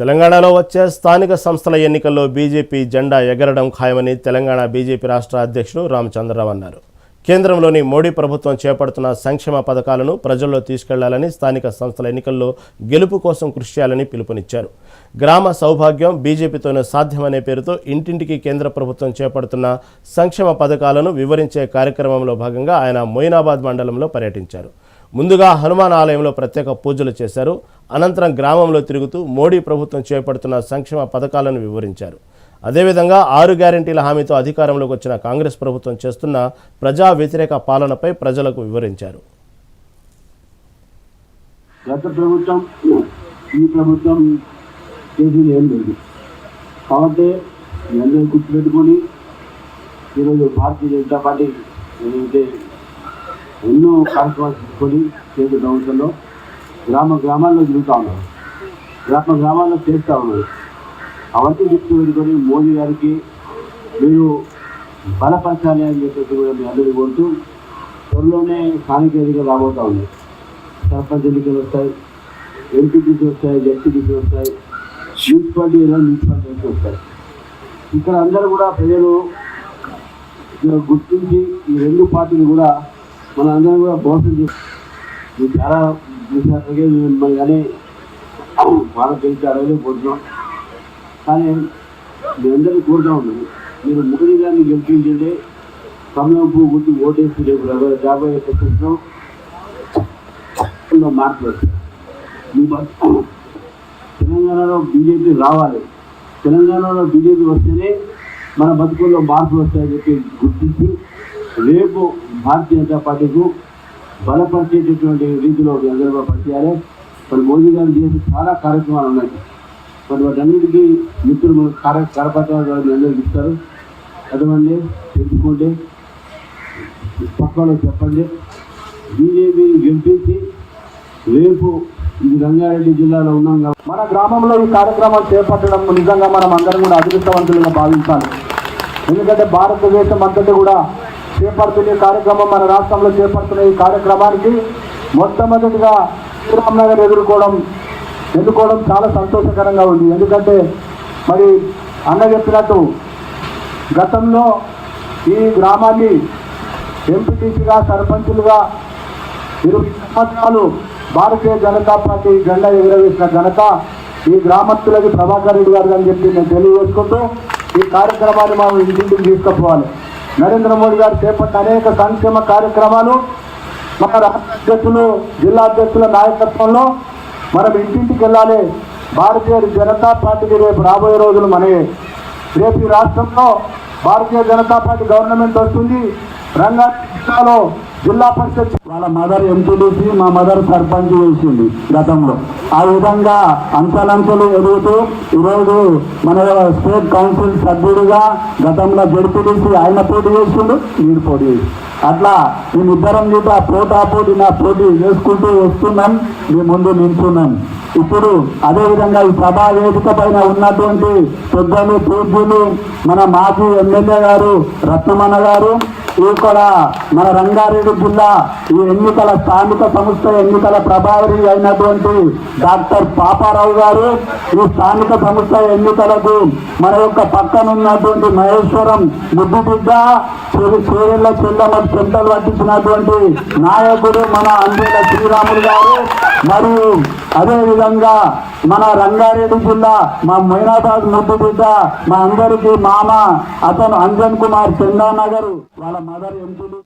తెలంగాణలో వచ్చే స్థానిక సంస్థల ఎన్నికల్లో బీజేపీ జెండా ఎగరడం ఖాయమని తెలంగాణ బీజేపీ రాష్ట్ర అధ్యక్షుడు రామచంద్రరావు అన్నారు. కేంద్రంలోని మోడీ ప్రభుత్వం చేపడుతున్న సంక్షేమ పథకాలను ప్రజల్లో తీసుకెళ్ళాలని స్థానిక సంస్థల ఎన్నికల్లో గెలుపు కోసం కృషి చేయాలని పిలుపునిచ్చారు. గ్రామ సౌభాగ్యం బీజేపీతోనే సాధ్యమనే పేరుతో ఇంటింటికి కేంద్ర ప్రభుత్వం చేపడుతున్న సంక్షేమ పథకాలను వివరించే కార్యక్రమంలో భాగంగా ఆయన మొయినాబాద్ మండలంలో పర్యటించారు. ముందుగా హనుమాన్ ఆలయంలో ప్రత్యేక పూజలు చేశారు. అనంతరం గ్రామంలో తిరుగుతూ మోడీ ప్రభుత్వం చేపడుతున్న సంక్షేమ పథకాలను వివరించారు. అదేవిధంగా ఆరు గ్యారెంటీల హామీతో అధికారంలోకి వచ్చిన కాంగ్రెస్ ప్రభుత్వం చేస్తున్న ప్రజా వ్యతిరేక పాలనపై ప్రజలకు వివరించారు. గత ప్రభుత్వం ఈ ప్రభుత్వం చేసింది ఏం లేదు. కాబట్టి అందరూ గుర్తుపెట్టుకొని ఈరోజు భారతీయ జనతా పార్టీ ఏదైతే ఎన్నో కార్యక్రమాలు తీసుకొని కేంద్ర ప్రభుత్వంలో గ్రామ గ్రామాల్లో తిరుగుతూ ఉన్నారు. గ్రామ గ్రామాల్లో చేస్తూ ఉన్నారు. అవన్నీ గుర్తు పెట్టుకొని మోదీ గారికి మీరు బలపరచాలి అని చెప్పేసి కూడా మీ అందరికీ కోరుతూ త్వరలోనే స్థానిక ఎన్నికలు రాబోతూ ఉన్నాయి. సర్పంచ్ ఎన్నికలు వస్తాయి ఎంపీటీసీ వస్తాయి జడ్పీటీసీ వస్తాయి మున్సిపాలిటీ మున్సిపాలిటీ వస్తాయి. ఇక్కడ అందరూ కూడా ప్రజలు గుర్తించి ఈ రెండు పార్టీలు కూడా మనందరం కూడా మోసం చేసి చాలా చూసినట్లుగా మిమ్మల్ని కానీ వాళ్ళ తెలిసి అడగలేకపోతున్నాం కానీ మీ అందరినీ కోరుతా ఉన్నాను మీరు మోదీ గారిని గెలిపించండి. కమలం పువ్వు గుర్తు ఓటేసి రేపు రాబోయే రాబోయే ప్రశ్న మార్పులు తెలంగాణలో బీజేపీ రావాలి. తెలంగాణలో బీజేపీ వస్తేనే మన బతుకుల్లో మార్పులు వస్తాయని చెప్పి గుర్తించి రేపు భారతీయ జనతా పార్టీకు బలపరిచేటటువంటి రీతిలో మీ పనిచేయాలి మరి మోదీ గారు చేసే చాలా కార్యక్రమాలు ఉన్నాయి. మరి వాటన్నిటికీ మిత్రులు మన కార్య కరపత్రాలు మీ అందరికీ ఇస్తారు చదవండి తెలుసుకోండి పక్కలో చెప్పండి. బీజేపీని గెలిపించి రేపు ఇది రంగారెడ్డి జిల్లాలో ఉన్నాం కాబట్టి మన గ్రామంలో ఈ కార్యక్రమాలు చేపట్టడం నిజంగా మనం అందరం కూడా అదృష్టవంతులుగా భావించాలి. ఎందుకంటే భారతదేశం అంతటా కూడా చేపడుతున్న ఈ కార్యక్రమం మన రాష్ట్రంలో చేపడుతున్న ఈ కార్యక్రమానికి మొట్టమొదటిగా శ్రీరామ్నగర్ ఎదుర్కోవడం ఎన్నుకోవడం చాలా సంతోషకరంగా ఉంది. ఎందుకంటే మరి అన్న చెప్పినట్టు గతంలో ఈ గ్రామాన్ని ఎంపీటీసీగా సర్పంచులుగా ఇరవై సంవత్సరాలు భారతీయ జనతా పార్టీ జెండా ఎగురవేసిన ఘనత ఈ గ్రామస్తులకి ప్రభాకర్ రెడ్డి గారు అని చెప్పి నేను తెలియజేసుకుంటూ ఈ కార్యక్రమాన్ని మనం ఇంటింటికి తీసుకుపోవాలి. నరేంద్ర మోడీ గారు చేపట్టిన అనేక సంక్షేమ కార్యక్రమాలు మన రాష్ట్ర అధ్యక్షులు జిల్లా అధ్యక్షుల నాయకత్వంలో మనం ఇంటింటికి వెళ్ళాలి. భారతీయ జనతా పార్టీకి రేపు రాబోయే రోజులు మనవి. రేపు ఈ రాష్ట్రంలో భారతీయ జనతా పార్టీ గవర్నమెంట్ వస్తుంది. రంగారెడ్డి జిల్లాలో జిల్లా పరిషత్ వాళ్ళ మదర్ ఎంపీడీసీ మా మదర్ సర్పంచ్ చేసింది గతంలో. ఆ విధంగా అంచెలంచెలు ఎదుగుతూ ఈరోజు మన స్టేట్ కౌన్సిల్ సభ్యుడిగా గతంలో జడ్పీడీసీ ఆయన పోటీ చేసిండు మీరు పోటీ చేసి అట్లా మేమిద్దరం కూడా పోటా పోటీ నా పోటీ చేసుకుంటూ వస్తున్నాం మీ ముందు నించున్నాం. ఇప్పుడు అదేవిధంగా ఈ సభా వేదిక పైన ఉన్నటువంటి పెద్దలు పూజ్యులు మన మాజీ ఎమ్మెల్యే గారు రత్నమన్న గారు ఇక్కడ మన రంగారెడ్డి జిల్లా ఈ ఎన్నికల స్థానిక సంస్థ ఎన్నికల ప్రభావి అయినటువంటి డాక్టర్ పాపారావు గారు ఈ స్థానిక సంస్థ ఎన్నికలకు మన యొక్క పక్కనున్నటువంటి మహేశ్వరం ముద్దు బిడ్డ చేరెళ్ళ చెల్లమ్మ చెంతలు పట్టించినటువంటి నాయకుడు మన అందేల శ్రీరాములు గారు మరియు అదే విధంగా మన రంగారెడ్డి జిల్లా మా మైనాబాద్ ముద్దు బిడ్డ మా అందరికీ మామ అతను అంజన్ కుమార్ చందానగర్ వాళ్ళ మదర్ ఎంపీలు.